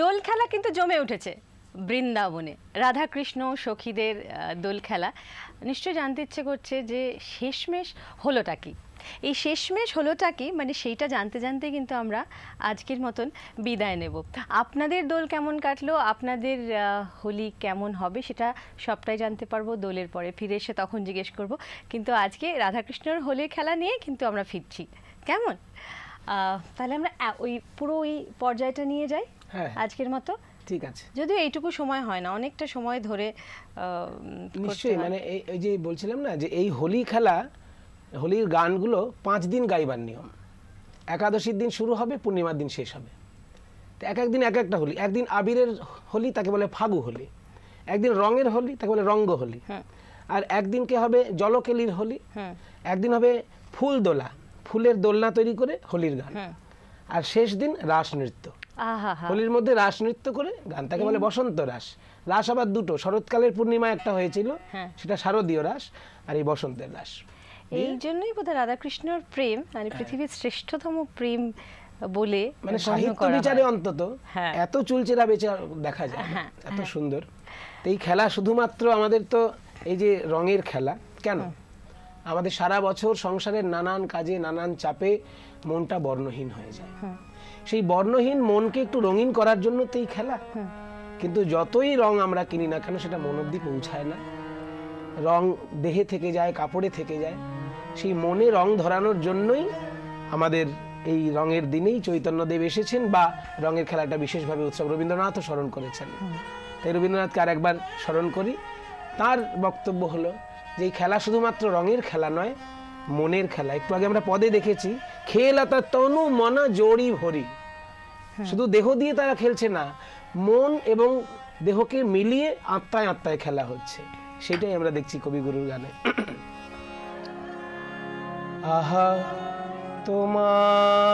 দোল খেলা কিন্তু জমে উঠেছে বৃন্দাবনে। রাধাকৃষ্ণ, সখীদের দোল খেলা নিশ্চয় জানতে ইচ্ছে করছে যে শেষমেশ হলোটা কি? এই শেষমেশ হলোটা কি? মানে সেইটা জানতে জানতে কিন্তু আমরা আজকের মতন বিদায় নেব। আপনাদের দোল কেমন কাটলো? আপনাদের হোলি কেমন হবে? সেটা সবটাই জানতে পারব দোলের পরে। ফিরে এসে তখন জিজ্ঞেস করব। কিন্তু আজকে রাধাকৃষ্ণর হোলির খেলা নিয়ে কিন্তু আমরা ফিরছি। কেমন? তাহলে আমরা ওই পুরো ওই পর্যায়টা নিয়ে যাই হ্যাঁ আজকের মতো। ঠিক আছে। যদিও এইটুকু সময় হয় না অনেকটা সময় ধরে নিশ্চয়ই মানে এই যে বলছিলাম না যে এই হোলি খেলা হোলির গানগুলো পাঁচ দিন গাইবার নিয়ম। একাদশীর দিন শুরু হবে পূর্ণিমার দিন শেষ হবে। তো এক একদিন এক একটা হোলি। একদিন আবিরের হোলি তাকে বলে ফাগু হোলি। একদিন রঙের হোলি তাকে বলে রঙ্গ হোলি। আর একদিনকে হবে? জলকেলির হোলি। একদিন হবে ফুল দোলা ফুলের দোলনা তৈরি করে হোলির গান। আর শেষ দিন রাস নৃত্য। হোলির মধ্যে রাস নৃত্য করে গান তাকে বলে বসন্ত রাস। রাস আবার দুটো শরৎকালের পূর্ণিমা একটা হয়েছিল হ্যাঁ। সেটা শারদীয় রাস আর এই বসন্তের রাস। এই জন্যই বোধহয় রাধাকৃষ্ণর প্রেম মানে পৃথিবীর শ্রেষ্ঠতম প্রেম বলে মানে সাহিত্য বিচারে অন্তত হ্যাঁ। এত চুলচেরা বেচা দেখা যায় হ্যাঁ, এত সুন্দর। এই খেলা শুধুমাত্র আমাদের তো এই যে রঙের খেলা কেন? আমাদের সারা বছর সংসারের নানান কাজে নানান চাপে মনটা বর্ণহীন হয়ে যায়। সেই বর্ণহীন মনকে একটু রঙিন করার জন্য তো এই খেলা। কিন্তু যতই রং আমরা কিনি না কেন সেটা মন অব্দি পৌঁছায় না। রং দেহে থেকে যায় কাপড়ে থেকে যায়। সেই মনে রং ধরানোর জন্যই আমাদের এই রঙের দিনেই চৈতন্যদেব এসেছেন বা রঙের খেলাটা বিশেষভাবে উৎসব রবীন্দ্রনাথও স্মরণ করেছেন। তাই রবীন্দ্রনাথকে আর একবার স্মরণ করি। তার বক্তব্য হলো যে খেলা শুধুমাত্র রঙের খেলা নয় মনের খেলা। একটু আগে আমরা পদে দেখেছি খেলা তার তনু মনা জোড়ি ভরি। শুধু দেহ দিয়ে তারা খেলছে না মন এবং দেহকে মিলিয়ে আত্মায় আত্মায় খেলা হচ্ছে। সেটাই আমরা দেখছি কবিগুরুর গানে। আহা তোমার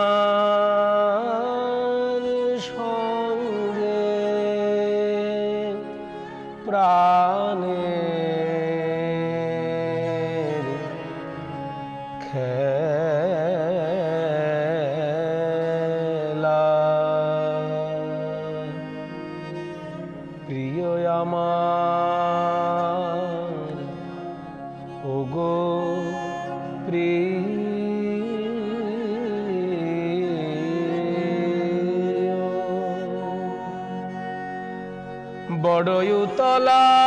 উতলা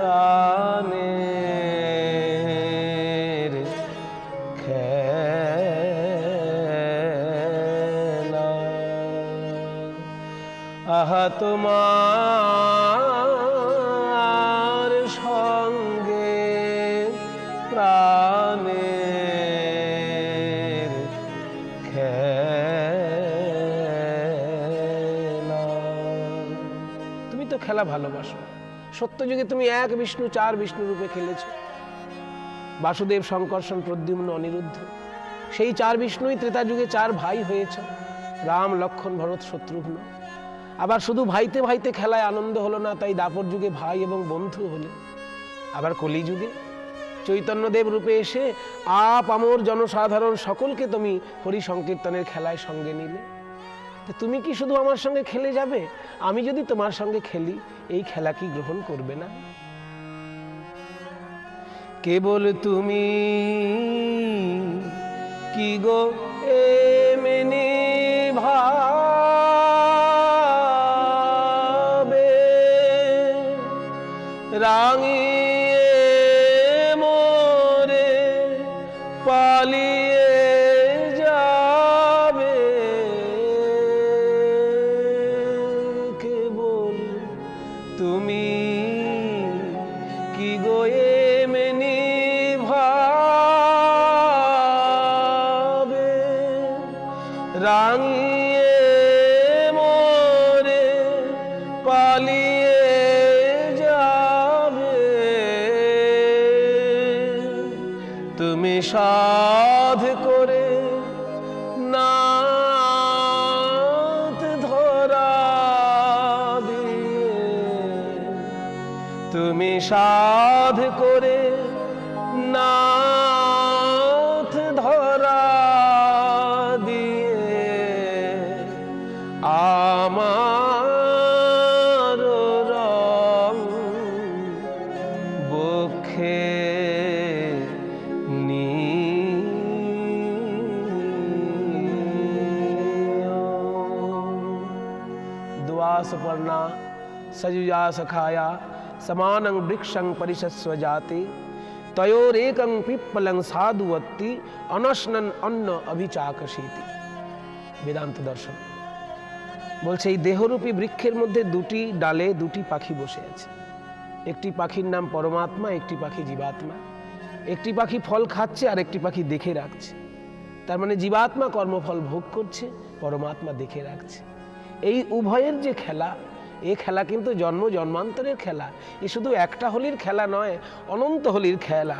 প্রাণের খেলা। আহা তোমার সঙ্গে প্রাণের খেলা। তুমি তো খেলা ভালোবাসো। সত্যযুগে তুমি এক বিষ্ণু, চার বিষ্ণু রূপে খেলেছো। বাসুদেব শঙ্কর্ষণ প্রদ্যুম্ন, অনিরুদ্ধ, সেই চার বিষ্ণুই ত্রেতা যুগে চার ভাই হয়েছ রাম, লক্ষণ, ভরত, শত্রুঘ্ন। আবার শুধু ভাইতে ভাইতে খেলায় আনন্দ হলো না, তাই দাপর যুগে ভাই এবং বন্ধু হলে। আবার কলি যুগে চৈতন্যদেব রূপে এসে, আপ আমর জনসাধারণ সকলকে তুমি হরি সংকীর্তনের খেলায় সঙ্গে নিলে। তুমি কি শুধু আমার সঙ্গে খেলে যাবে? আমি যদি তোমার সঙ্গে খেলি, এই খেলা কি গ্রহণ করবে না? কেবল তুমি কি গো এ মেনে ভাবে? রাঙিয়ে মোরে পালিয়ে তুমি সাধ করে द्वासपर्णा सजुजा सखाया समानं वृक्षं परिशस्व जाते तयोरेकं पिप्पलं साधुवत्ति অনশনন অন্ন অভিচাকশীতি বেদান্ত দর্শন বলছে এই দেহরূপী বৃক্ষের মধ্যে দুটি ডালে দুটি পাখি বসে আছে একটি পাখির নাম পরমাত্মা একটি পাখি জীবাত্মা একটি পাখি ফল খাচ্ছে আর একটি পাখি দেখে রাখছে তার মানে জীবাত্মা কর্মফল ভোগ করছে পরমাত্মা দেখে রাখছে এই উভয়ের যে খেলা এই খেলা কিন্তু জন্ম জন্মান্তরের খেলা। এ শুধু একটা হোলির খেলা নয়, অনন্ত হোলির খেলা।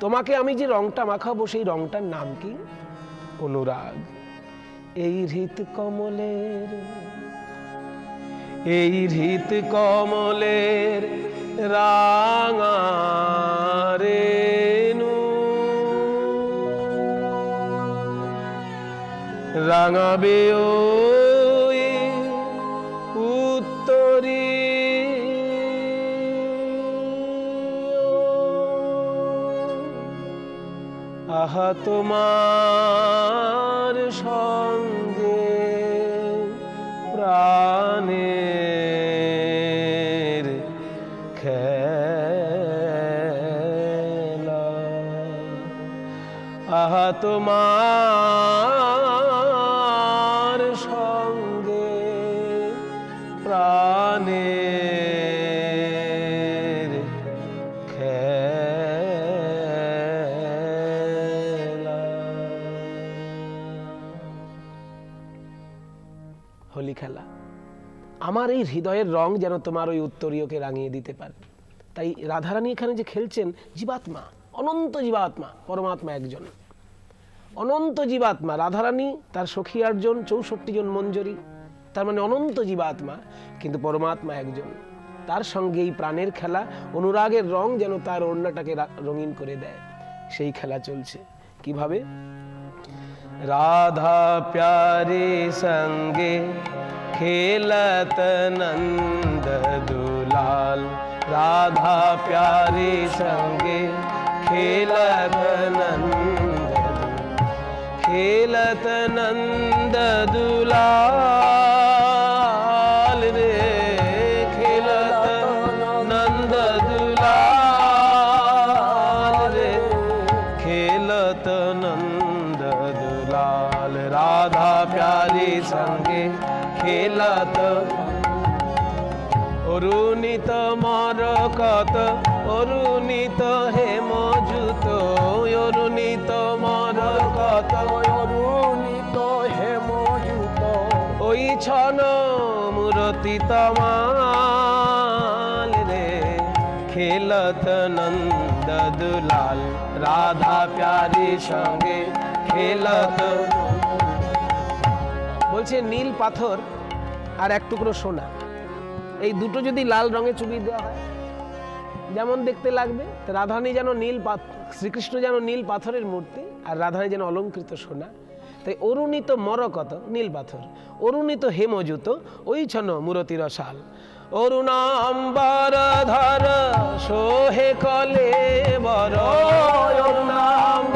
তোমাকে আমি যে রংটা মাখাবো, সেই রংটার নাম কি? অনুরাগ। এই হৃত কমলের, এই হৃত কমলের রাঙা রেণু আহা তোমার সঙ্গে প্রাণে খেলা। আহা তোমার খেলা। আমার এই হৃদয়ের রং যেন তোমার ওই উত্তরীয়কে রাঙিয়ে দিতে পারে। তাই রাধারানী এখানে যে খেলছেন, জীবাত্মা, অনন্ত জীবাত্মা, পরমাত্মা একজন অনন্ত জীবাত্মা, রাধারানী, তার সখী আটজন, চৌষট্টি জন মঞ্জরি। তার মানে অনন্ত জীবাত্মা, কিন্তু পরমাত্মা একজন। তার সঙ্গে এই প্রাণের খেলা, অনুরাগের রং যেন তার অন্যটাকে রঙিন করে দেয়। সেই খেলা চলছে। কীভাবে? রাধা প্যারে সঙ্গে खेलत नंद दुलाल राधा प्यारे संगे खेलत नंद खेलत नंद दुलाल। ছন মূরতি তমাল রে। খেলত নন্দ দুলাল, রাধা প্যারি সঙ্গে খেলত। বলছে, নীল পাথর আর এক টুকরো সোনা। এই দুটো যদি লাল রঙে চুবিয়ে দেওয়া হয়, যেমন দেখতে লাগবে রাধানী যেন নীল পাথ- শ্রীকৃষ্ণ যেন নীল পাথরের মূর্তি আর রাধানী যেন অলঙ্কৃত সোনা। তাই অরুণিত মরকত নীল পাথর অরুণিত হেমজুত ওই ছন মূরতির শাল। অরুণাম্বর ধর সোহে কলে বর অরুণাম্বর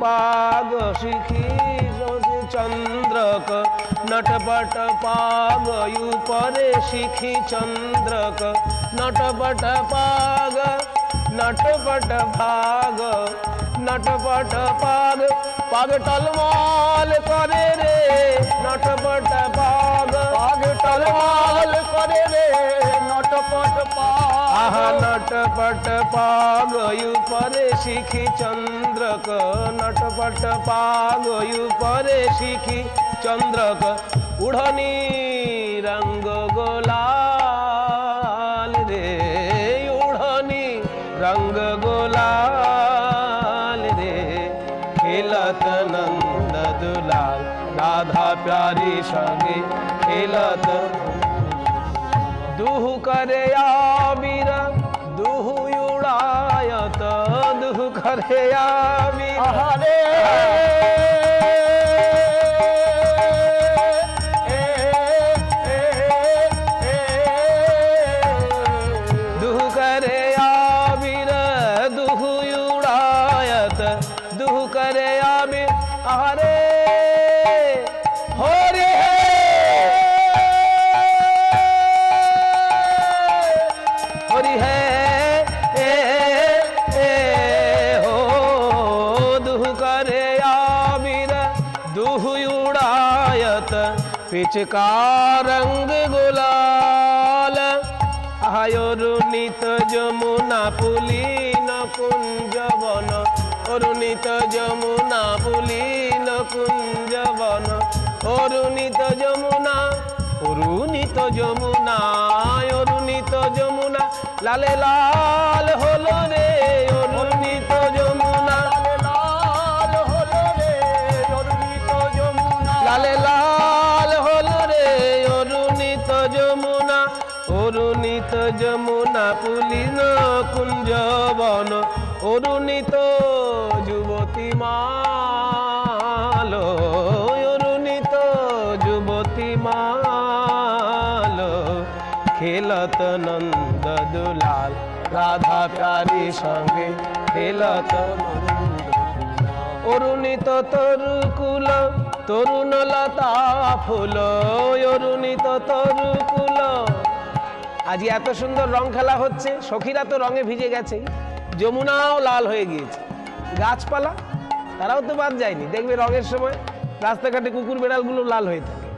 पाग शिखी चंद्रक नटबट पागयु परे शिखी चंद्रक नटबट पाग नटबट भाग नटबट पाग पग टलमाल करे रे नटपट पाग पग टलमाल करे रे नटपट पाग आहा नटपट पाग यु परे शिखी चंद्रक। नटपट पाग यु परे शिखी चंद्रक। उड़नी रंग गोला দুহু করে আবির আহারে পিচকা রঙ্গ গুলাল। আয়রুণিত যমুনা পুলিন কুঞ্জবন। অরুণিত যমুনা পুলিন কুঞ্জবন। অরুণিত যমুনা অরুণিত যমুনা অরুণিত যমুনা, লালে লাল হলো খেলত নন্দ দুলাল রাধা প্যারি সঙ্গে খেলত অরুণিত তরুকুল তরুণ লতা ফুল, অরুণিত তরুকুল আজ এত সুন্দর রং খেলা হচ্ছে, সখীরা তো রঙে ভিজে গেছে, যমুনাও লাল হয়ে গিয়েছে। গাছপালা, তারাও তো বাদ যায়নি। দেখবে রঙের সময় রাস্তাঘাটে কুকুর বেড়ালগুলো লাল হয়ে থাকে।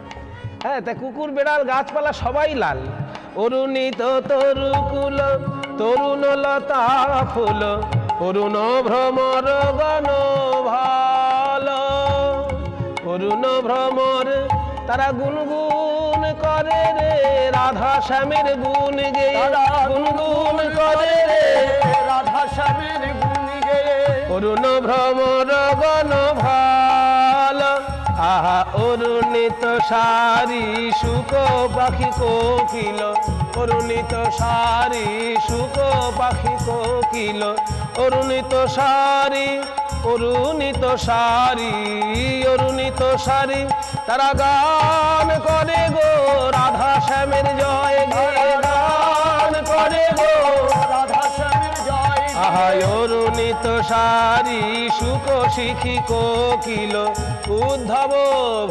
হ্যাঁ তা কুকুর বেড়াল, গাছপালা সবাই লাল। অরুণিত তরুকুল তরুণ লতা ফুল অরুণ ভ্রমর গণ ভালো। অরুণ ভ্রমর তারা গুনগুন করে রে রাধা শ্যামের গুণ গে। গুনগুন করে রে রাধা স্বামীর গুণ গেয়ে অরুণ ভ্রমর গণ ভালো। অরুণিত সারি সুখ পাখি কোকিল, অরুণিত সারি সুখ পাখি কোকিল, অরুণিত সারি অরুণিত সারি অরুণিত সারি। তারা গান করে গো, রাধা শ্যামের জয় গান করে গো। অরুণিত সারি সুখ শিখি কোকিল, উদ্ধব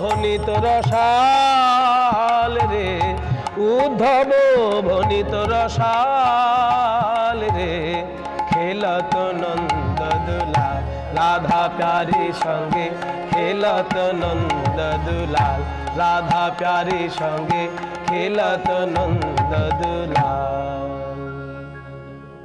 ভনিত রসাল রে, উদ্ধব ভনিত রসাল রে। খেলত নন্দ দুলাল রাধা প্যারি সঙ্গে খেলত নন্দ দুলাল রাধা প্যারি সঙ্গে খেলত নন্দ দুলাল